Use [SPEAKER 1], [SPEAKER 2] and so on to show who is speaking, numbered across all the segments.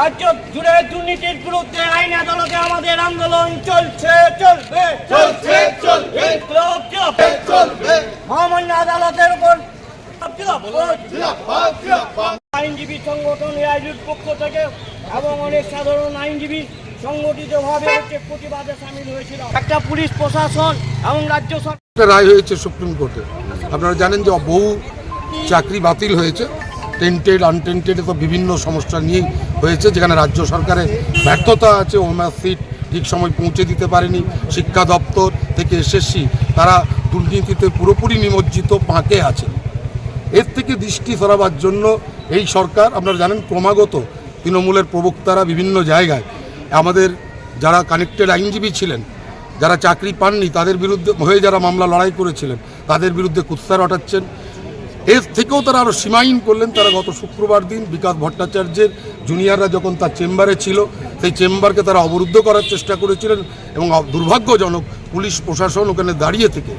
[SPEAKER 1] রাজ্য জুড়ে দুর্নীতির বিরুদ্ধে আইন আদালতে আমাদের আন্দোলন চলছে, চলবে
[SPEAKER 2] চলছে, চলবে। চলবে
[SPEAKER 1] মহামান্য আদালতের উপর আইনজীবী সংগঠন এআইডির পক্ষ থেকে এবং অনেক সাধারণ আইনজীবী সংগঠিতভাবে হচ্ছে প্রতিবাদে সামিল হয়েছিল। একটা পুলিশ প্রশাসন এবং রাজ্য সরকার
[SPEAKER 3] রায় হয়েছে সুপ্রিম কোর্টে। আপনারা জানেন যে বহু চাকরি বাতিল হয়েছে। টেন্টেড আনটেন্টেড তো বিভিন্ন সমস্যা নিয়েই হয়েছে, যেখানে রাজ্য সরকারের ব্যর্থতা আছে ওমার সিট ঠিক সময় পৌঁছে দিতে পারেনি, শিক্ষা দপ্তর থেকে এসএসসি তারা দুর্নীতিতে পুরোপুরি নিমজ্জিত পাঁকে আছে। এর থেকে দৃষ্টি সরাবার জন্য এই সরকার, আপনারা জানেন, ক্রমাগত তৃণমূলের প্রবক্তারা বিভিন্ন জায়গায়, আমাদের যারা কানেক্টেড আইনজীবী ছিলেন, যারা চাকরি পাননি, তাদের বিরুদ্ধে, হয়ে যারা মামলা লড়াই করেছিলেন, তাদের বিরুদ্ধে কুৎসার অটাচ্ছেন এর থেকেও তারা আরও সীমাহীন করলেন। তারা গত শুক্রবার দিন বিকাশ ভট্টাচার্যের জুনিয়ররা যখন তার চেম্বারে ছিল, সেই চেম্বারকে তারা অবরুদ্ধ করার চেষ্টা করেছিলেন এবং দুর্ভাগ্যজনক পুলিশ প্রশাসন ওখানে দাঁড়িয়ে থেকে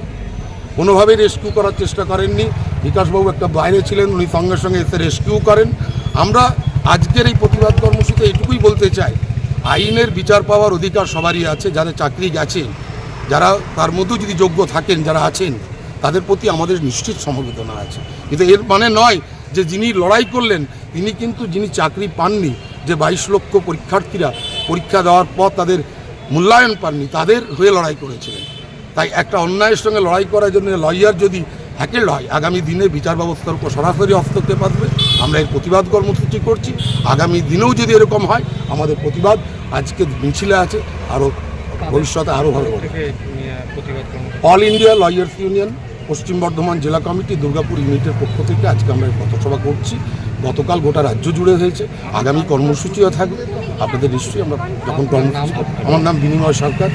[SPEAKER 3] কোনোভাবেই রেস্কিউ করার চেষ্টা করেননি। বিকাশবাবু একটা বাইরে ছিলেন, উনি সঙ্গে সঙ্গে এসে রেস্কিউ করেন। আমরা আজকের এই প্রতিবাদ কর্মসূচিতে এটুকুই বলতে চাই, আইনের বিচার পাওয়ার অধিকার সবারই আছে, যাদের চাকরি গেছেন যারা তার মধ্যেও যদি যোগ্য থাকেন, যারা আছেন তাদের প্রতি আমাদের নিশ্চিত সমবেদনা আছে। কিন্তু এর মানে নয় যে যিনি লড়াই করলেন তিনি কিন্তু যিনি চাকরি পাননি যে বাইশ লক্ষ পরীক্ষার্থীরা পরীক্ষা দেওয়ার পর তাদের মূল্যায়ন পাননি তাদের হয়ে লড়াই করেছিলেন। তাই একটা অন্যায়ের সঙ্গে লড়াই করার জন্য লয়ার যদি হ্যাকেল হয় আগামী দিনে বিচার ব্যবস্থার উপর সরাসরি হস্তক্ষেপ আসবে। আমরা এর প্রতিবাদ কর্মসূচি করছি। আগামী দিনেও যদি এরকম হয় আমাদের প্রতিবাদ আজকে মিছিলে আছে আরও ভবিষ্যতে আরও ভালো হবে। All India lawyers union. Paschim Bardhaman জেলা কমিটি দুর্গাপুর ইউনিটের পক্ষ থেকে আজকে আমরা পথসভা করছি। গতকাল গোটা রাজ্য জুড়ে হয়েছে। আগামী কর্মসূচিও থাকবে। আপনাদের নিশ্চয়ই আমরা যখন কর্মসূচি আমার নাম বিনিময় সরকার।